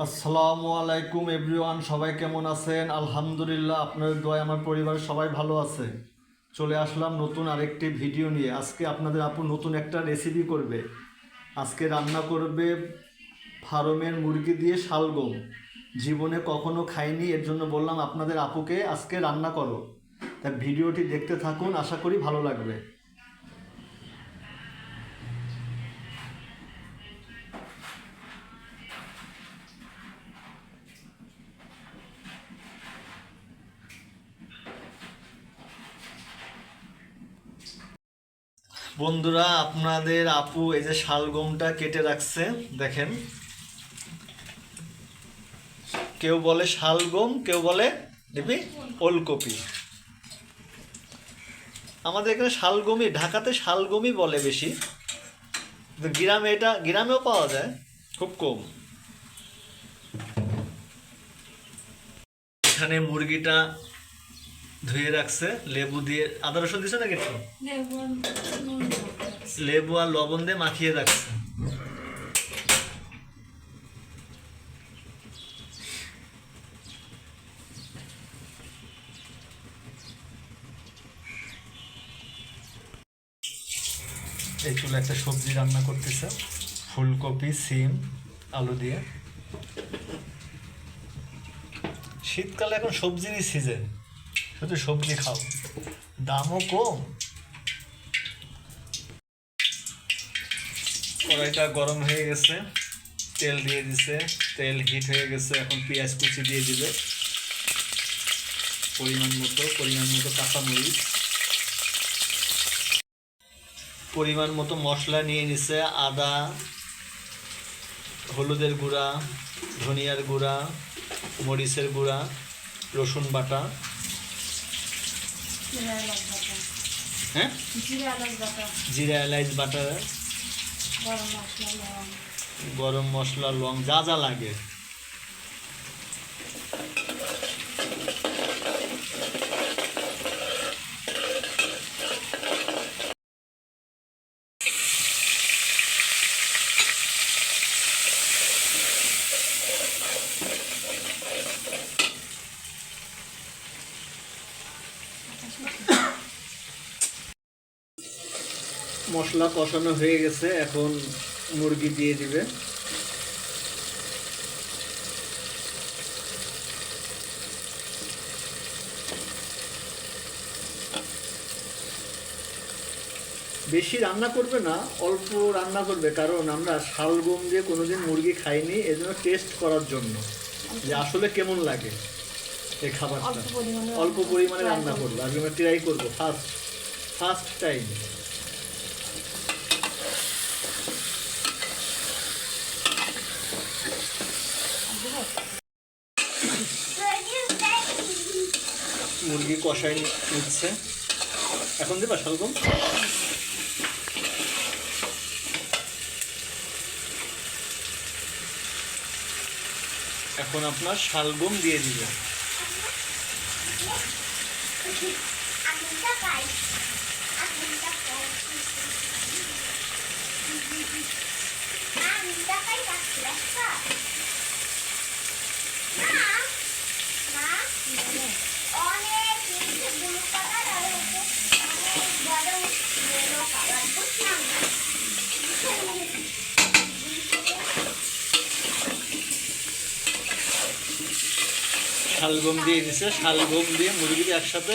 আসসালামু আলাইকুম এভরিওয়ান, সবাই কেমন আছেন? আলহামদুলিল্লাহ, আপনাদের দোয়ায় আমার পরিবার সবাই ভালো আছে। চলে আসলাম নতুন আরেকটি ভিডিও নিয়ে। আজকে আপনাদের আপু নতুন একটা রেসিপি করবে। আজকে রান্না করবে ফার্মের মুরগি দিয়ে শালগম জীবনে কখনো খাইনি, এর জন্য বললাম আপনাদের আপুকে আজকে রান্না করো। তা ভিডিওটি দেখতে থাকুন, আশা করি ভালো লাগবে। বন্ধুরা, আপনাদের আপু এই যে শালগমটা কেটে রাখছে, দেখেন। কেউ বলে শালগম, কেউ বলে দেখবি ওলকপি। আমাদের এখানে শালগমই, ঢাকাতে শালগমই বলে বেশি। গ্রামে এটা, গ্রামেও পাওয়া যায়, খুব কম। এখানে মুরগিটা ধুয়ে রাখছে লেবু দিয়ে আদা রসুন দিছে না কিছু লেবু আর লবণ দিয়ে মাখিয়ে রাখছে। এই চুলে একটা সবজি রান্না করতেছে। ফুলকপি সিম আলু দিয়ে। শীতকালে এখন সবজিরই সিজন শুধু সবজি খাও। দামও কম। কড়াইটা গরম হয়ে গেছে, তেল দিয়ে দিছে, তেল হিট হয়ে গেছে, এখন পেঁয়াজ কুচি দিয়ে দিবে। পরিমাণ মতো পরিমাণ মতো কাঁচামরিচ। পরিমাণ মতো মশলা নিয়ে নিছে, আদা, হলুদের গুঁড়া, ধনিয়ার গুঁড়া, মরিচের গুঁড়া, রসুন বাটা। হ্যাঁ? জিরা এলাইচ বাটা। গরম মশলা লং যা যা লাগে। মশলা কষানো হয়ে গেছে এখন মুরগি দিয়ে দিবে। বেশি রান্না করবে না অল্প রান্না করবে কারণ আমরা শালগম দিয়ে কোনোদিন মুরগি খাইনি এজন্য টেস্ট করার জন্য। যে আসলে কেমন লাগে এই খাবারটা? অল্প পরিমাণে রান্না করব। করব। আজকে আমরা ট্রাই করব ফার্স্ট ফার্স্ট টাইম মুরগি কষাই নিচ্ছে। এখন দেবা শালগম। এখন আপনার শালগম দিয়ে দিবে। অনেক ব্লু কালার আর বড় ইয়েলো কালার বুঝলাম শালগম দিয়ে দিছে শালগম দিয়ে মুরগিটি একসাথে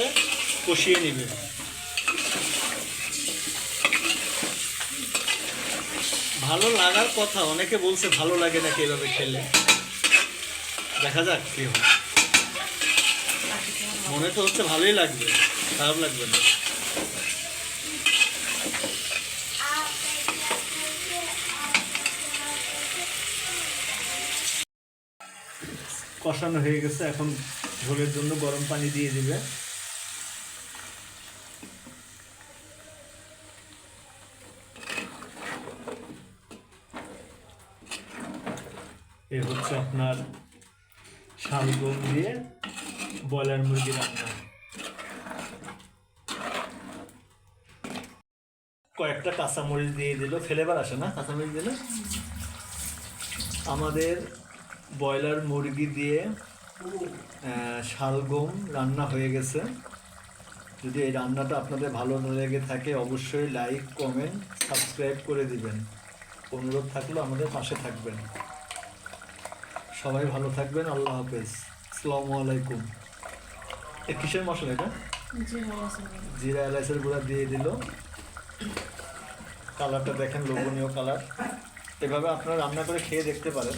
কষিয়ে নিবে। ভালো লাগার কথা, অনেকে বলছে ভালো লাগে নাকি এভাবে খেলে। দেখা যাক কি হয়। মনে তো হচ্ছে ভালোই লাগবে, খারাপ লাগবে না। কষানো হয়ে গেছে, এখন ঝোলের জন্য গরম পানি দিয়ে দিবে। এ হচ্ছে আপনার শালগম দিয়ে ব্রয়লার মুরগি রান্না। কয়েকটা কাঁচামরিচ দিয়ে দিল। ফ্লেভার আসে না কাঁচামরিচ দিলে? আমাদের ব্রয়লার মুরগি দিয়ে শালগম রান্না হয়ে গেছে। যদি এই রান্নাটা আপনাদের ভালো লেগে থাকে অবশ্যই লাইক কমেন্ট সাবস্ক্রাইব করে দিবেন। অনুরোধ থাকলেও আমাদের পাশে থাকবেন। সবাই ভালো থাকবেন আল্লাহ হাফেজ। আসসালামু আলাইকুম। এ কিসের মশলা এটা? জিরা এলাচের গুঁড়া দিয়ে দিল। কালারটা দেখেন লোভনীয় কালার। এভাবে আপনারা রান্না করে খেয়ে দেখতে পারেন।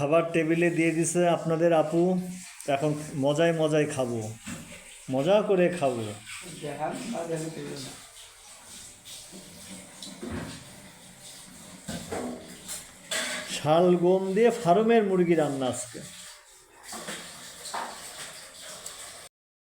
খাবার টেবিলে দিয়ে দিছে আপনাদের আপু। এখন মজায় মজায় খাব। মজা করে খাব। শাল গম দিয়ে ফার্মের মুরগি রান্না আজকে।